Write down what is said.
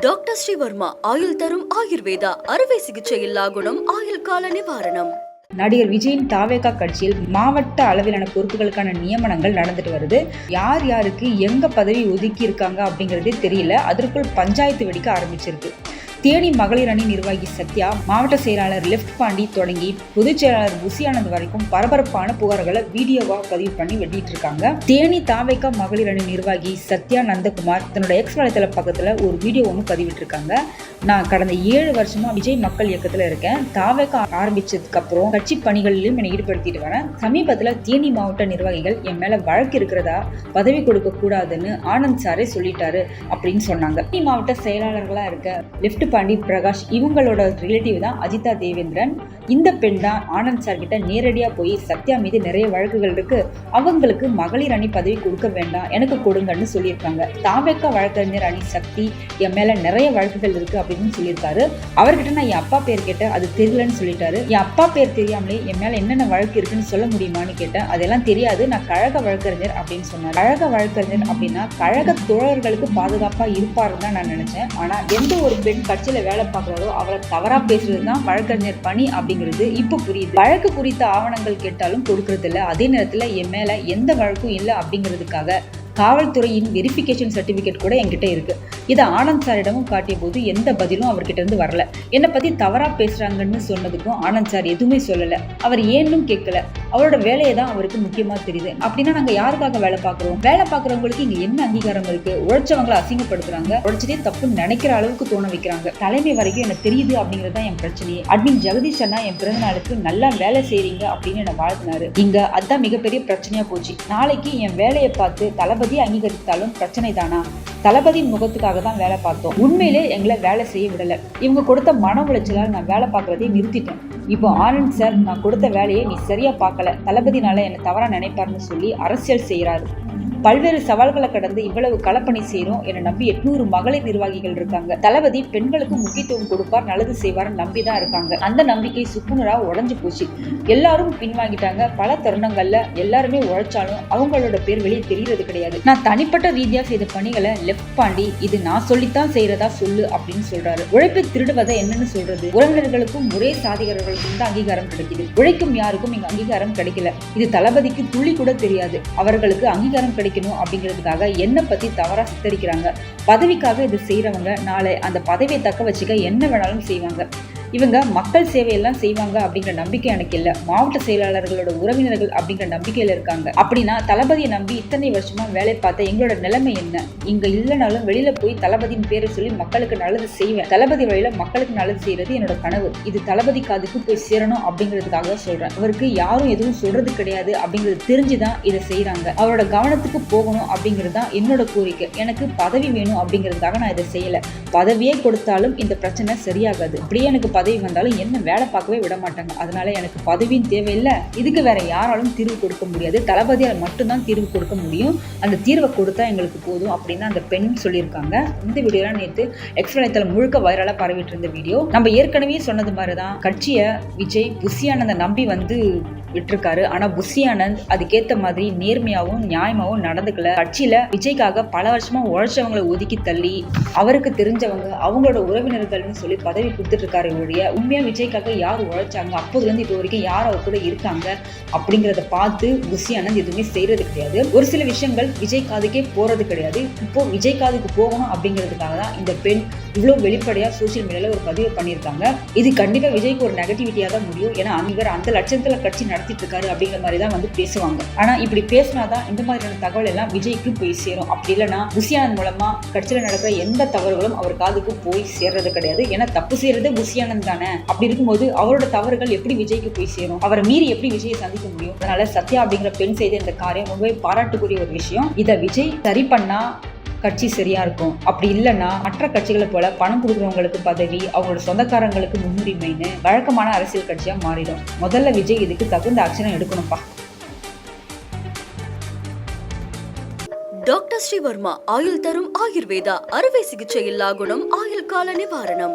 Doctor Sreevarma ஆயுள் தரும் ஆயுர்வேதா அறுவை சிகிச்சை இல்லா குணம் ஆயுள் கால நிவாரணம். நடிகர் விஜயின் தாவேகா கட்சியில் மாவட்ட அளவிலான பொறுப்புகளுக்கான நியமனங்கள் நடந்துட்டு வருது. யார் யாருக்கு எங்க பதவி ஒதுக்கி இருக்காங்க அப்படிங்கறதே தெரியல. அதற்குள் பஞ்சாயத்து வெடிக்க ஆரம்பிச்சிருக்கு. தேனி மகளிர் அணி நிர்வாகி சத்யா மாவட்ட செயலாளர் லெஃப்ட் பாண்டி தொடங்கி பொதுச் செயலாளர் புசியானந்த் வரைக்கும் பரபரப்பான புகார்களை வீடியோவா பதிவு பண்ணி வெளியிட்டு இருக்காங்க தேனி தாவேகா மகளிர் அணி நிர்வாகி சத்யா நந்தகுமார் தன்னோட எக்ஸ் வலைத்தள பக்கத்துல ஒரு வீடியோ ஒன்று பதிவிட்டிருக்காங்க. நான் கடந்த ஏழு வருஷமா விஜய் மக்கள் இயக்கத்துல இருக்கேன். தாவேகா ஆரம்பிச்சதுக்கு அப்புறம் கட்சி பணிகளிலும் என்னை ஈடுபடுத்திட்டு வரேன். சமீபத்துல தேனி மாவட்ட நிர்வாகிகள் என் மேல வழக்கு இருக்கிறதா பதவி கொடுக்க கூடாதுன்னு ஆனந்த் சாரே சொல்லிட்டாரு அப்படின்னு சொன்னாங்க. தேனி மாவட்ட செயலாளர்களா இருக்க லெஃப்ட் பாண்டி பிரகாஷ் இவங்களோட ரிலேட்டிவ் தான் அஜிதா தேவேந்திரன். இந்த பெண் தான் ஆனந்த் சார் கிட்ட நேரடியா போய் சத்யா மீது நிறைய வழக்குகள் இருக்கு. அவங்களுக்கு மகளிர் அணி பதவி கொடுக்க வேண்டாம் எனக்கு கொடுங்கன்னு சொல்லியிருக்காங்க. தாவேக்கா வழக்கறிஞர் அணி சக்தி என் மேல நிறைய வழக்குகள் இருக்கு அப்படின்னு சொல்லியிருக்காரு. அவர்கிட்ட நான் என் அப்பா பேர் கேட்டேன் அது தெரியலன்னு சொல்லிட்டாரு. என் அப்பா பேர் தெரியாமலே என் மேல என்னென்ன வழக்கு இருக்குன்னு சொல்ல முடியுமான்னு கேட்டேன். அதெல்லாம் தெரியாது நான் கழக வழக்கறிஞர் அப்படின்னு சொன்னார். கழக வழக்கறிஞர் அப்படின்னா கழக தோழர்களுக்கு பாதுகாப்பா இருப்பாருன்னு தான் நான் நினைச்சேன். ஆனா எந்த ஒரு பெண் கட்சியில வேலை பார்க்குறாரோ அவரை தவறா பேசுறது தான் வழக்கறிஞர் பணி அப்படிங்கிறது இப்போ புரியுது. வழக்கு குறித்த ஆவணங்கள் கேட்டாலும் கொடுக்கறது இல்ல அதே நேரத்துல என் மேல எந்த வழக்கும் இல்லை அப்படிங்கிறதுக்காக காவல்துறையின் வெரிஃபிகேஷன் சர்டிஃபிகேட் கூட என்கிட்ட இருக்கு. இதை ஆனந்த் சாரிடமும் காட்டிய போது எந்த பதிலும் அவர்கிட்ட இருந்து வரல. என்னை பத்தி தவறா பேசுறாங்கன்னு சொன்னதுக்கும் ஆனந்த் சார் எதுவுமே சொல்லல. அவர் ஏன்னும் கேட்கல. அவரோட வேலையை தான் அவருக்கு முக்கியமா தெரியுது. அப்படின்னா நாங்க யாருக்காக வேலை பார்க்குறோம்? வேலை பார்க்குறவங்களுக்கு இங்க என்ன அங்கீகாரம் இருக்கு? உழைச்சவங்களை அசிங்கப்படுத்துறாங்க. உழைச்சதே தப்புன்னு நினைக்கிற அளவுக்கு தோண வைக்கிறாங்க. தலைமை வரைக்கும் எனக்கு தெரியுது அப்படிங்கிறது தான் என் பிரச்சனையே. அட்மின் ஜெகதீஷ் அண்ணா என் பிறந்த நாளுக்கு நல்லா வேலை செய்றீங்க அப்படின்னு என்னை வாழ்த்தினாரு. இங்க அதான் மிகப்பெரிய பிரச்சனையா போச்சு. நாளைக்கு என் வேலையை பார்த்து தளபதி தளபதி அங்கீகரித்தாலும் பிரச்சனை தானா? தளபதி முகத்துக்காக தான் வேலை பார்த்தோம். உண்மையிலே எங்களை வேலை செய்ய விடல. இவங்க கொடுத்த மன உளைச்சலால் நான் வேலை பார்க்கறதே நிறுத்திட்டேன். இப்போ ஆனந்த் சார் நான் கொடுத்த வேலையை நீ சரியா பார்க்கல. தளபதினால என்னை தவறா நினைப்பாருன்னு சொல்லி அரசியல் செய்கிறாரு பல்வேறு சவால்களை கடந்து இவ்வளவு களப்பணி செய்யறோம் என நம்பி எட்நூறு மகளிர் நிர்வாகிகள் இருக்காங்க. தளபதி பெண்களுக்கு முக்கியத்துவம் கொடுப்பார் நல்லது செய்வார் நம்பி தான் இருக்காங்க. அந்த நம்பிக்கை சுக்குநரா உடஞ்சு போச்சு. எல்லாரும் பின்வாங்கிட்டாங்க. பல தருணங்கள்ல எல்லாருமே உழைச்சாலும் அவங்களோட பேர் வெளியே தெரியறது கிடையாது. நான் தனிப்பட்ட ரீதியா செய்த பணிகளை லெஃப்ட் பாண்டி இது நான் சொல்லித்தான் செய்யறதா சொல்லு அப்படின்னு சொல்றாரு. உழைப்பை திருடுவதை என்னன்னு சொல்றது? உறவினர்களுக்கும் ஒரே சாதிகாரர்களுக்கும் தான் அங்கீகாரம் கிடைக்குது. உழைக்கும் யாருக்கும் இங்க அங்கீகாரம் கிடைக்கல. இது தளபதிக்கு துளி கூட தெரியாது. அவர்களுக்கு அங்கீகாரம் கிடைக்கும் கிடைக்கணும் அப்படிங்கிறதுக்காக என்ன பத்தி தவறா சித்தரிக்கிறாங்க. பதவிக்காக இது செய்யறவங்க நாளை அந்த பதவியை தக்க வச்சுக்க என்ன வேணாலும் செய்வாங்க. இவங்க மக்கள் சேவையெல்லாம் செய்வாங்க அப்படிங்கிற நம்பிக்கை எனக்கு இல்லை. மாவட்ட செயலாளர்களோட உறவினர்கள் அப்படிங்கிற நம்பிக்கையில இருக்காங்க. அப்படின்னா தளபதியை நம்பி இத்தனை வருஷமா வேலை பார்த்த எங்களோட நிலைமை என்ன? இங்க இல்லைனாலும் வெளியில போய் தளபதியின் பேரை சொல்லி மக்களுக்கு நல்லது செய்வேன். தளபதி வழியில மக்களுக்கு நல்லது செய்யறது என்னோட கனவு. இது தளபதி காதுக்கு போய் சேரணும் அப்படிங்கிறதுக்காக சொல்றேன். அவருக்கு யாரும் எதுவும் சொல்றது கிடையாது அப்படிங்கிறது தெரிஞ்சுதான் இதை செய்யறாங்க அவரோட கவனத்துக்கு போகணும் அப்படிங்கிறது தான் என்னோட கோரிக்கை. எனக்கு பதவி வேணும் அப்படிங்கிறதுக்காக நான் இதை செய்யல. பதவியே கொடுத்தாலும் இந்த பிரச்சனை சரியாகாது. அப்படியே எனக்கு பதவி வந்தாலும் என்ன வேலை பார்க்கவே விட மாட்டாங்க. அதனால எனக்கு பதவியும் தேவையில்லை. இதுக்கு வேற யாராலும் தீர்வு கொடுக்க முடியாது. தளபதியால் மட்டும்தான் தீர்வு கொடுக்க முடியும். அந்த தீர்வை கொடுத்தா எங்களுக்கு போதும் அப்படின்னு அந்த பெண் சொல்லியிருக்காங்க. இந்த வீடியோலாம் நேற்று எக்ஸ் வலைத்தளம் முழுக்க வைரலாக பரவிட்டு இருந்த வீடியோ. நம்ம ஏற்கனவே சொன்னது மாதிரி தான் கட்சியை விஜய் புஷியானந்த நம்பி வந்து விட்டுருக்காரு. ஆனால் புஷி அதுக்கேற்ற மாதிரி நேர்மையாகவும் நியாயமாகவும் நடந்துக்கல. கட்சியில் விஜய்க்காக பல வருஷமாக உழைச்சவங்களை ஒதுக்கி தள்ளி அவருக்கு தெரிஞ்சவங்க அவங்களோட உறவினர்கள்னு சொல்லி பதவி கொடுத்துட்டு இருக்காரு ஒழிய உண்மையாக விஜய்க்காக யார் உழைச்சாங்க அப்போதுலேருந்து இப்போ வரைக்கும் யார் அவர் கூட இருக்காங்க அப்படிங்கிறத பார்த்து புஷி ஆனந்த் எதுவுமே செய்யறது கிடையாது. ஒரு சில விஷயங்கள் விஜய் காதுக்கே போறது கிடையாது. இப்போ விஜய் காதுக்கு போகணும் அப்படிங்கிறதுக்காக தான் இந்த பெண் இவ்வளோ வெளிப்படையாக சோசியல் மீடியாவில் ஒரு பதிவு பண்ணியிருக்காங்க. இது கண்டிப்பா விஜய்க்கு ஒரு நெகட்டிவிட்டியாக தான் முடியும். ஏன்னா இவர் அந்த லட்சத்தில் கட்சி நடத்திட்டு இருக்காரு அப்படிங்கிற மாதிரி தான் வந்து பேசுவாங்க. ஆனால் இப்படி பேசினாதான் இந்த மாதிரியான தகவல் எல்லாம் விஜய்க்கு போய் சேரும். அப்படி இல்லைன்னா புசியானந்த் மூலமா கட்சியில் நடக்கிற எந்த தவறுகளும் அவர் காதுக்கு போய் சேர்றது கிடையாது. ஏன்னா தப்பு செய்யறது மனிதன் தானே அப்படி இருக்கும்போது அவரோட தவறுகள் எப்படி விஜய்க்கு போய் சேரும்? அவரை மீறி எப்படி விஜயை சந்திக்க முடியும்? அதனால சத்யா அப்படிங்கிற பெண் செய்த இந்த காரியம் ரொம்பவே பாராட்டுக்குரிய ஒரு விஷயம். இதை விஜய் சரி பண்ணா கட்சி சரியா இருக்கும். அப்படி இல்லைன்னா மற்ற கட்சிகளை போல பணம் கொடுக்குறவங்களுக்கு பதவி அவங்களோட சொந்தக்காரங்களுக்கு முன்னுரிமைன்னு வழக்கமான அரசியல் கட்சியா மாறிடும். முதல்ல விஜய் இதுக்கு தகுந்த ஆக்ஷனை எடுக்கணும்ப்பா. டாக்டர் ஸ்ரீவர்மா ஆயுள் தரும் ஆயுர்வேதா அறுவை சிகிச்சை இல்லா குணம் ஆயுள் கால நிவாரணம்.